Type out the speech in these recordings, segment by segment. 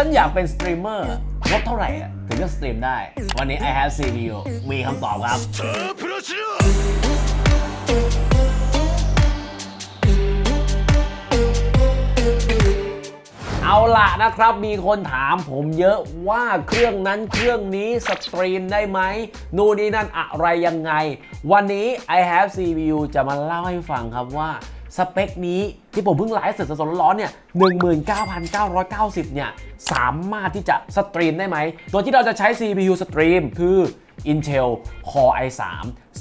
ฉันอยากเป็นสตรีมเมอร์ลดเท่าไหร่ถึงจะสตรีมได้ วันนี้ I have CPU มีคำตอบครับ เอาละนะครับ มีคนถามผมเยอะว่าเครื่องนั้นเครื่องนี้สตรีมได้ไหม นู่นนี่นั่นอะไรยังไง วันนี้ I have CPU จะมาเล่าให้ฟังครับว่า สเปคนี้ที่ผมเพิ่งไลฟ์สดสดร้อนเนี่ย19,990 เนี่ย สามารถที่จะสตรีมได้ไหม โดยที่เราจะใช้ CPU สตรีมคือ Intel Core i3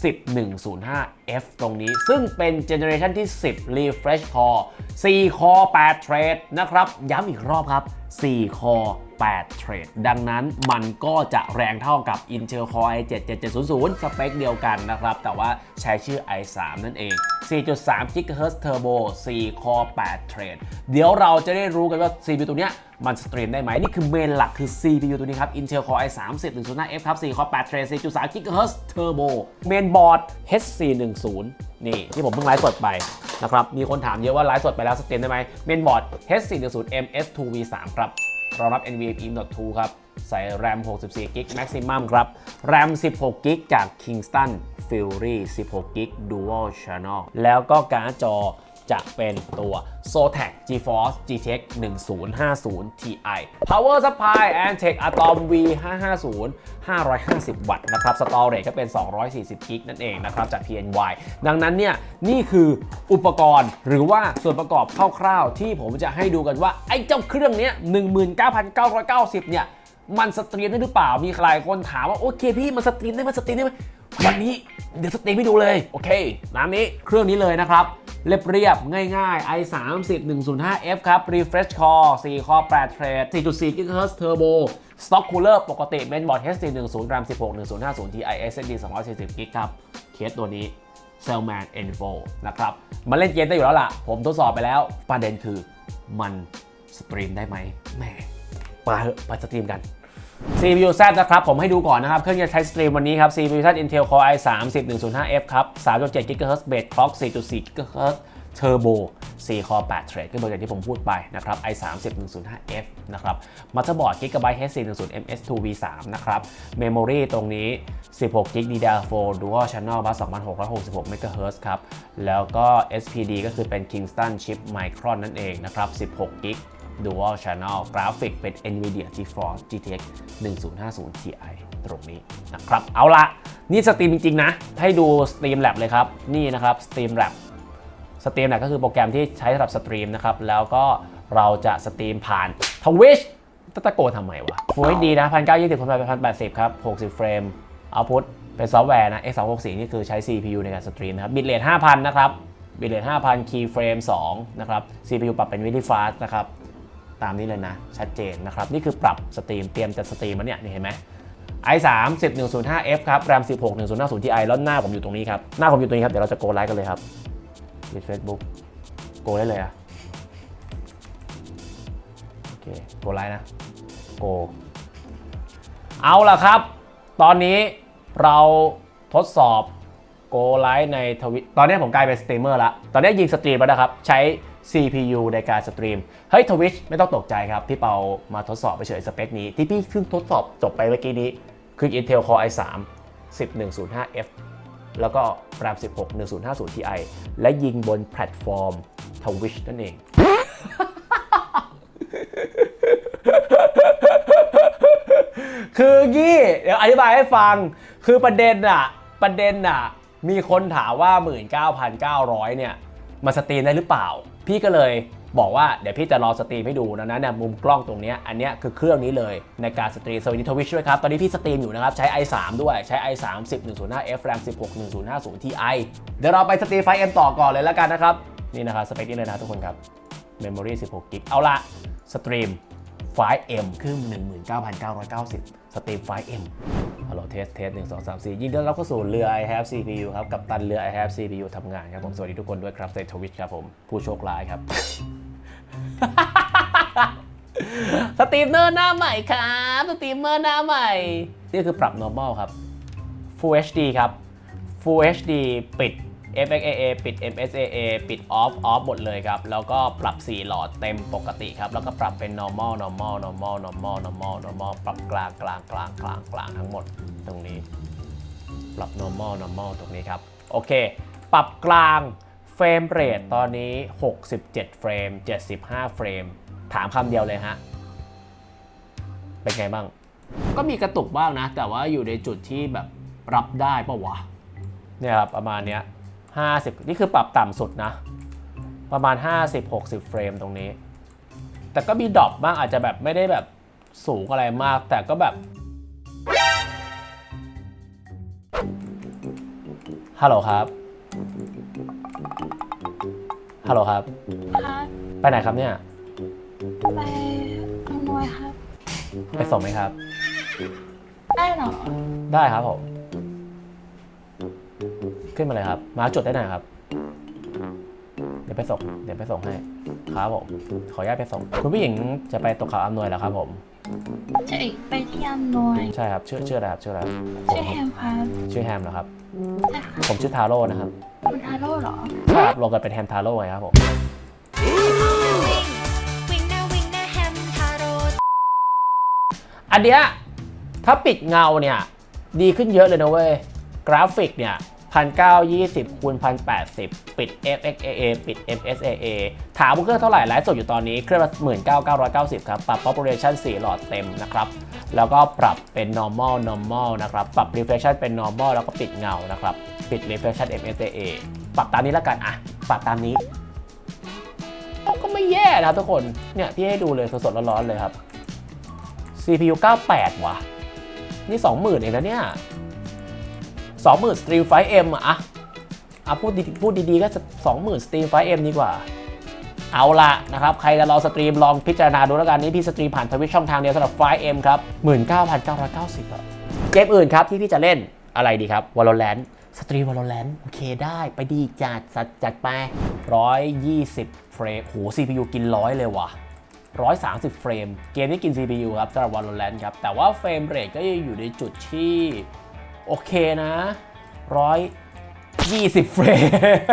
10105F ตรงนี้ ซึ่งเป็นเจเนอเรชันที่ 10 Refresh Core 4 Core 8 Thread นะครับ ย้ำอีกรอบครับ 4 Core 8 Thread ดังนั้นมันก็จะแรงเท่ากับ Intel Core i7 7700 สเปคเดียวกันนะครับ แต่ว่าใช้ชื่อ i3 นั่นเอง 4.3 GHz Turbo 4 Core 8 Thread เดี๋ยวเราจะได้รู้กันว่า CPU ตัวเนี้ย มันสตรีมได้ไหมนี่คือเมนหลักคือ CPU ตัวนี้ครับ Intel Core i3 10105F ครับ4 Core 8 Thread 4.3 GHz Turbo เมนบอร์ด H410 นี่ที่ผมเพิ่งไลฟ์สดไปนะครับ มีคนถามเยอะว่าไลฟ์สดไปแล้วสตรีมได้ไหมเมนบอร์ด H410 MS2V3 ครับรองรับ NVMe M.2 ครับ ใส่ RAM 64 g b Maximum ครับ RAM 16 g b จาก Kingston Fury 16 g b Dual Channel แล้วก็การ์ดจอ จะเป็นตัว Zotac GeForce GTX 1050 Ti Power Supply Antec Atom V550 550 วัตต์นะครับ Storage ก็เป็น 240 g b นั่นเองนะครับ จาก PNY ดังนั้นเนี่ย นี่คืออุปกรณ์หรือว่าส่วนประกอบคร่าวๆ ที่ผมจะให้ดูกันว่า ไอ้เจ้าเครื่องเนี้ย19,990 เนี่ย มันสตรีมได้หรือเปล่า มีใครคนถามว่าโอเคพี่มันสตรีมได้ไหมสตรีมได้ไหมวันนี้เดี๋ยวสตรีมให้ดูเลย โอเคน้ำนี้เครื่องนี้เลยนะครับ เรียบเรียบๆง่ายๆ i 3 0 105F ครับ refresh core 4 core 8 thread 4.4 GHz turbo stock cooler ปกติ mainboard H410 RAM 16 1050 Ti SSD 240 g b ครับ เคสตัวนี้ Cellman N4 นะครับ มันเล่นเกมได้อยู่แล้วล่ะ ผมทดสอบไปแล้ว ประเด็นคือมันสตรีมได้ไหมแหมมาเถอะมาสตรีมกัน CPU Z นะครับ ผมให้ดูก่อนนะครับ เครื่องจะใช้สตรีมวันนี้ครับ CPU Z Intel Core i3 10105F ครับ 3.7 GHz Base Clock 4.4 GHz Turbo 4 Core 8 Thread ก็เหมือนอย่างที่ผมพูดไปนะครับ i3 10105F นะครับ Motherboard Gigabyte H410 MS2 V3 นะครับ Memory ตรงนี้ 16 GB DDR4 Dual Channel Bus 2666 MHz ครับ แล้วก็ SPD ก็คือเป็น Kingston Chip Micron นั่นเองนะครับ 16 GB Dual Channel กราฟิกเป็น NVIDIA GeForce GTX 1050 Ti ตรงนี้นะครับ เอาละนี่สตรีมจริงๆนะ ให้ดู Steam Lab เลยครับ นี่นะครับ Steam Lab Steam Lab ก็คือโปรแกรมที่ใช้สำหรับสตรีมนะครับ แล้วก็เราจะสตรีมผ่าน Twitch ตะตะโกนทำไมวะ Full HD นะ1920คนไป1080 ครับ 60 เฟรม Output เป็นซอฟต์แวร์นะ X264 นี่คือใช้ CPU ในการสตรีมนะครับ Bitrate 5,000 นะครับ Bitrate 5,000 Keyframe 2 นะครับ CPU ปรับเป็น Very Fast นะครับ ตามนี้เลยนะ ชัดเจนนะครับ นี่คือปรับสตรีมเตรียมจะสตรีมแล้วเนี่ยนี่เห็นไหม i3 10105F ครับ RAM 16 1050 Ti แล้วหน้าผมอยู่ตรงนี้ครับ หน้าผมอยู่ตรงนี้ครับ เดี๋ยวเราจะโกไลฟ์กันเลยครับปิด Facebook โกได้เลยอะโอเคโกไลฟ์นะโกเอาล่ะครับ ตอนนี้เราทดสอบโกไลฟ์ในทวิตตอนนี้ผมกลายเป็นสตรีมเมอร์ละตอนนี้ยิงสตรีมแล้วนะครับ ใช้ CPU ในการสตรีม เฮ้ยทวิชไม่ต้องตกใจครับ พี่เปามาทดสอบไปเฉยสเปคนี้ ที่พี่เพิ่งทดสอบจบไปเมื่อกี้นี้ คือ Intel Core i3 10105F แล้วก็ RAM 16 1050 Ti และยิงบนแพลตฟอร์ม Twitch นั่นเอง คืองี้เดี๋ยวอธิบายให้ฟัง คือประเด็นอะประเด็นอะมีคนถามว่า 19,900 เนี่ย มาสตรีมได้หรือเปล่า พี่ก็เลยบอกว่าเดี๋ยวพี่จะรอสตรีมให้ดูนะนะเนี่ยมุมกล้องตรงเนี้ยอันเนี้ยคือเครื่องนี้เลยในการสตรีมสวัสดีทวิชด้วยครับ ตอนนี้พี่สตรีมอยู่นะครับ ใช้ i3 ด้วยใช้ i3 10105F RAM 16 1050 Ti เดี๋ยวเราไปสตรีมไฟ M ต่อก่อนเลยแล้วกันนะครับ นี่นะครับสเปคนี้เลยนะทุกคนครับ Memory 16 g b เอาละสตรีมไฟล์ M คือ 19,990 สตรีมไฟล์ M ฮัลโหลเทสเทส1 2 3 4ยินดีต้อนรับเข้าสู่เรือ I have CPU ครับ กับตันเรือ I have CPU ทำงานครับผม สวัสดีทุกคนด้วยครับในทวิชครับผม ผู้โชคร้ายครับ สตรีมเมอร์หน้าใหม่ครับ สตรีมเมอร์หน้าใหม่ นี่คือปรับ normal ครับ Full HD ครับ Full HD ปิด FXAA ปิด MSAA ปิด off off หมดเลยครับ แล้วก็ปรับ 4 หลอดเต็มปกติครับ แล้วก็ปรับเป็น normal normal normal normal normal normal ปรับกลางกลางกลางกลางกลางทั้งหมดตรงนี้ ปรับ normal normal ตรงนี้ครับ โอเค ปรับกลางเฟรมเรทตอนนี้ 67 เฟรม 75 เฟรม ถามคำเดียวเลยฮะ เป็นไงบ้าง ก็มีกระตุกบ้างนะ แต่ว่าอยู่ในจุดที่แบบรับได้ปะวะ เนี่ยครับประมาณเนี้ย 50 นี่คือปรับต่ำสุดนะ ประมาณ 50-60 เฟรมตรงนี้ แต่ก็มีดรอปบ้างอาจจะแบบไม่ได้แบบสูงอะไรมาก แต่ก็แบบฮัลโหลครับ ฮัลโหลครับ ครับไปไหนครับเนี่ย ไปอำนวยครับ ไปส่งไหมครับ ได้เหรอ ได้ครับผม ขึ้นมาเลยครับ มาจุดได้ไหนอยครับ เดี๋ยวไปส่ง เดี๋ยวไปส่งให้ ครับผม ขออนุญาตไปส่ง คุณผู้หญิงจะไปตกเขาอำนวยเหรอครับผม จะอีกไปที่อำนวย ใช่ครับ ชื่อชื่ออะไรครับ ชื่ออะไรครับชื่อแฮมครับ ชื่อแฮมเหรอครับ ใช่ค่ะ ผมชื่อทาโร่นะครับคุณทาโร่เหรอใช่ครับลงกันเป็นแฮมทาโร่ไงครับผมวิ่งหน้าวิ่งหน้าแฮมทาโร่อันเนี้ยถ้าปิดเงาเนี่ย ดีขึ้นเยอะเลยนะเว้ย กราฟิกเนี่ย พันเก้ายี่สิบคูณพันแปดสิบปิด FXAA ปิด MSAA ถามว่าเครื่องเท่าไหร่ไลฟ์สดอยู่ตอนนี้เครื่องละหมื่นเก้าเก้าร้อยเก้าสิบครับ ปรับ population 4 หลอดเต็มนะครับ แล้วก็ปรับเป็น normal normal นะครับ ปรับ reflection เป็น normal แล้วก็ปิดเงานะครับ ปิด reflection MSAA ปรับตามนี้แล้วกันอะ ปรับตามนี้ ก็ไม่แย่นะครับทุกคน เนี่ยที่ให้ดูเลยสดๆร้อนๆเลยครับ CPU 98 ว่ะ นี่ 20,000เองนะเนี่ย 20,000 Stream 5M อะอะอะพูดดีพูดดีๆก็20,000 Stream 5M ดีกว่า เอาละนะครับ ใครจะรอสตรีมลองพิจารณาดูแล้วกันนี่พี่สตรีมผ่านทวิชช่องทางเดียวสำหรับ 5M ครับ19,990อะเกมอื่นครับที่พี่จะเล่นอะไรดีครับ Valorant สตรีม Valorant โอเคได้ไปดีจัดจัดจัดไป120เฟรมโห CPU กินร้อยเลยว่ะ130 เฟรม เกมนี้กิน CPU ครับสำหรับ Valorant ครับ แต่ว่าเฟรมเรทก็ยังอยู่ในจุดที่ โอเคนะ120เฟร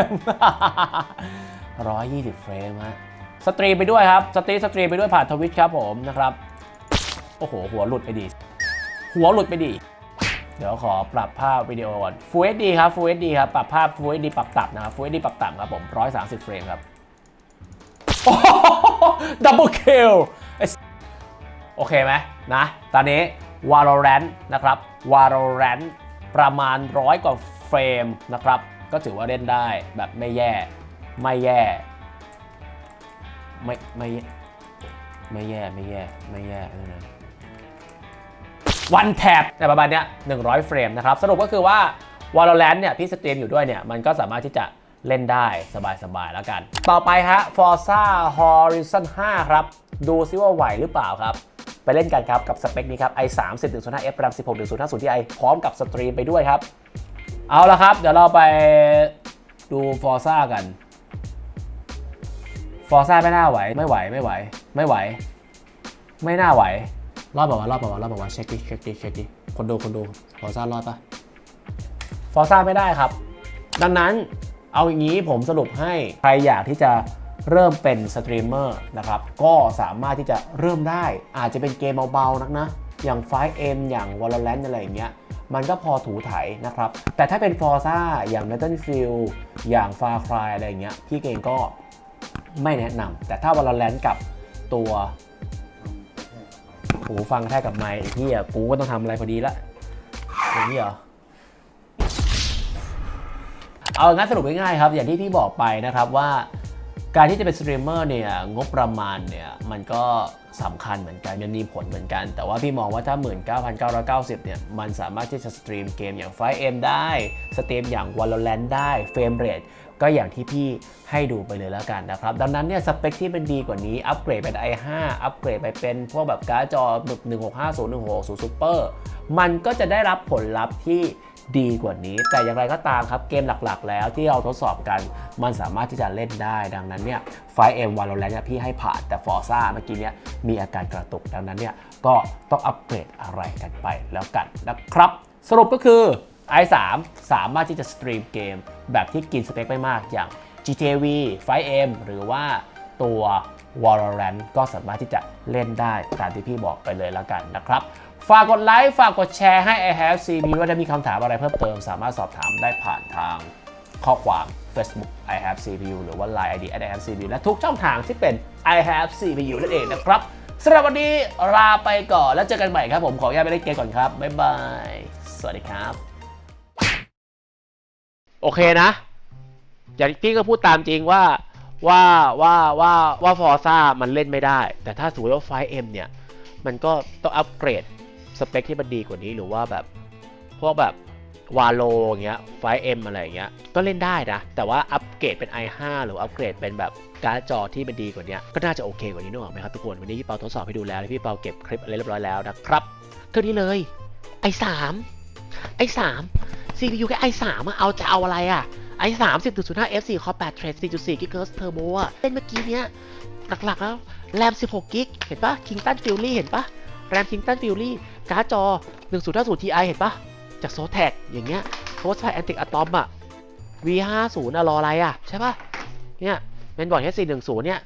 ม120เฟรมฮะสตรีมไปด้วยครับ สตรีมสตรีไปด้วยผ่านทวิตครับผมนะครับ โอ้โห หัวหลุดไปดี หัวหลุดไปดี เดี๋ยวขอปรับภาพวิดีโอก่อน Full HD ครับ Full HD ครับ ปรับภาพ Full HD ปรับต่ำนะครับ Full HD ปรับต่ำครับผม130เฟรมครับดับเบิลคิลโอเคไหมนะ ตอนนี้ Valorant นะครับ Valorant ประมาณร้อยกว่าเฟรมนะครับ ก็ถือว่าเล่นได้แบบไม่แย่ ไม่แย่ ไม่ไม่ไม่แย่ไม่แย่ไม่แย่ไม่แย่วันแท็บแต่ประมาณเนี้ย100 เฟรมนะครับ สรุปก็คือว่า Valorant เนี่ยพี่สตรีมอยู่ด้วยเนี่ย มันก็สามารถที่จะเล่นได้สบายๆแล้วกัน ต่อไปฮะ Forza Horizon 5 ครับ ดูซิว่าไหวหรือเปล่าครับ ไปเล่นกันครับกับสเปคนี้ครับ i 3 0 1 5 f RAM 16 1 0 5 0 Ti พร้อมกับสตรีมไปด้วยครับ เอาละครับ เดี๋ยวเราไปดู Forza กัน Forza ไม่น่าไหว ไม่ไหว ไม่ไหว ไม่ไหว ไม่น่าไหว รอดเปล่ารอดเปล่ารอดเปล่าเช็คดิเช็คดิเช็คดิคนดูคนดู Forza รอดปะ Forza ไม่ได้ครับ ดังนั้นเอาอย่างนี้ผมสรุปให้ ใครอยากที่จะ เริ่มเป็นสตรีมเมอร์นะครับ ก็สามารถที่จะเริ่มได้ อาจจะเป็นเกมเบาๆนักนะ อย่าง 5M อย่าง Valorant อะไรอย่างเงี้ย มันก็พอถูไถนะครับ แต่ถ้าเป็น Forza อย่าง Battlefield อย่าง Far Cry อะไรอย่างเงี้ย พี่เกงก็ไม่แนะนำ แต่ถ้า Valorant กับตัวหูฟังแท้กับไมค์ไอ้ที่อะกูก็ต้องทำอะไรพอดีละอย่างนี้เหรอเอางั้นสรุปง่ายๆครับ อย่างที่พี่บอกไปนะครับว่า การที่จะเป็นสตรีมเมอร์เนี่ยงบประมาณเนี่ยมันก็สำคัญเหมือนกันมันมีผลเหมือนกัน แต่ว่าพี่มองว่าถ้า 19,990 เนี่ย มันสามารถที่จะสตรีมเกมอย่าง 5M ได้ สตรีมอย่าง Valorant ได้ เฟรมเรทก็อย่างที่พี่ให้ดูไปเลยแล้วกันนะครับ ดังนั้นเนี่ยสเปคที่มันดีกว่านี้ อัปเกรดเป็น i5 อัปเกรดไปเป็นพวกแบบการ์ดจอ 1650 1660 Super มันก็จะได้รับผลลัพธ์ที่ ดีกว่านี้ แต่อย่างไรก็ตามครับเกมหลักๆ แล้วที่เราทดสอบกัน มันสามารถที่จะเล่นได้ดังนั้นเนี่ย 5M Valorant เนี่ยพี่ให้ผ่านแต่ Forza เมื่อกี้เนี่ยมีอาการกระตุกดังนั้นเนี่ยก็ต้องอัปเกรดอะไรกันไปแล้วกันนะครับ สรุปก็คือ i3 สามารถที่จะสตรีมเกมแบบที่กินสเปคไม่มากอย่าง GTV5M หรือว่าตัว Valorant ก็สามารถที่จะเล่นได้ตามที่พี่บอกไปเลยแล้วกันนะครับ ฝากกดไลค์ฝากกดแชร์ให้ i have CPU ว่าถ้ามีคำถามอะไรเพิ่มเติม สามารถสอบถามได้ผ่านทางข้อความ Facebook I have CPU หรือว่า Line ID I have CPU และทุกช่องทางที่เป็น I have CPU นั่นเองนะครับสำหรับวันนี้ลาไปก่อนแล้วเจอกันใหม่ครับผมขออนุญาตไปเล่นเกมก่อนครับ บ๊ายบาย สวัสดีครับ โอเคนะ อย่างที่พี่ก็พูดตามจริงว่าว่าว่าว่าว่าฟอร์ซ่ามันเล่นไม่ได้ แต่ถ้าสมมติว่าไฟเอ็มเนี่ย มันก็ต้องอัปเกรด สเปคที่มันดีกว่านี้หรือว่าแบบพวกแบบวาโลอย่างเงี้ยไฟเอ็มอะไรอย่างเงี้ยก็เล่นได้นะ แต่ว่าอัปเกรดเป็น i5 หรืออัปเกรดเป็นแบบการ์ดจอที่มันดีกว่านี้ก็น่าจะโอเคกว่านี้นึกออกไหมครับทุกคนวันนี้พี่เปาทดสอบให้ดูแล้วและพี่เปาเก็บคลิปอะไรเรียบร้อยแล้วนะครับเครื่องนี้เลย i3 i3 CPU แค่ i3 อะเอาจะเอาอะไรอะ i3 10.05 F4 Core 8 Thread 4.4 GHz Turbo อะเล่นเมื่อกี้เนี้ยหลักๆแล้วแรม 16กิกเห็นปะ Kingston Fury เห็นปะ แรม Kingston Fury การ์ดจอ 1050 Ti เห็นปะจาก Zotac อย่างเงี้ยโค้ชไฟ Antic Atom อะ V50 อะรออะไรอะใช่ปะเนี่ยเมนบอร์ด H410 เนี่ย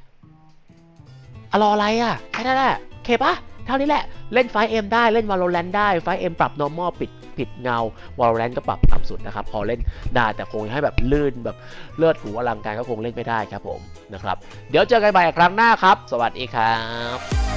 อะรออะไรอะแค่นั้นแหละเคปะเท่านี้แหละ เล่นไฟ M ได้เล่น Valorant ได้ไฟ M ปรับ normal ปิดปิดเงา Valorant ก็ปรับต่ำสุดนะครับ พอเล่นได้แต่คงให้แบบลื่นแบบเลือดหูอลังการก็คงเล่นไม่ได้ครับผมนะครับ เดี๋ยวเจอกันใหม่ครั้งหน้าครับ สวัสดีครับ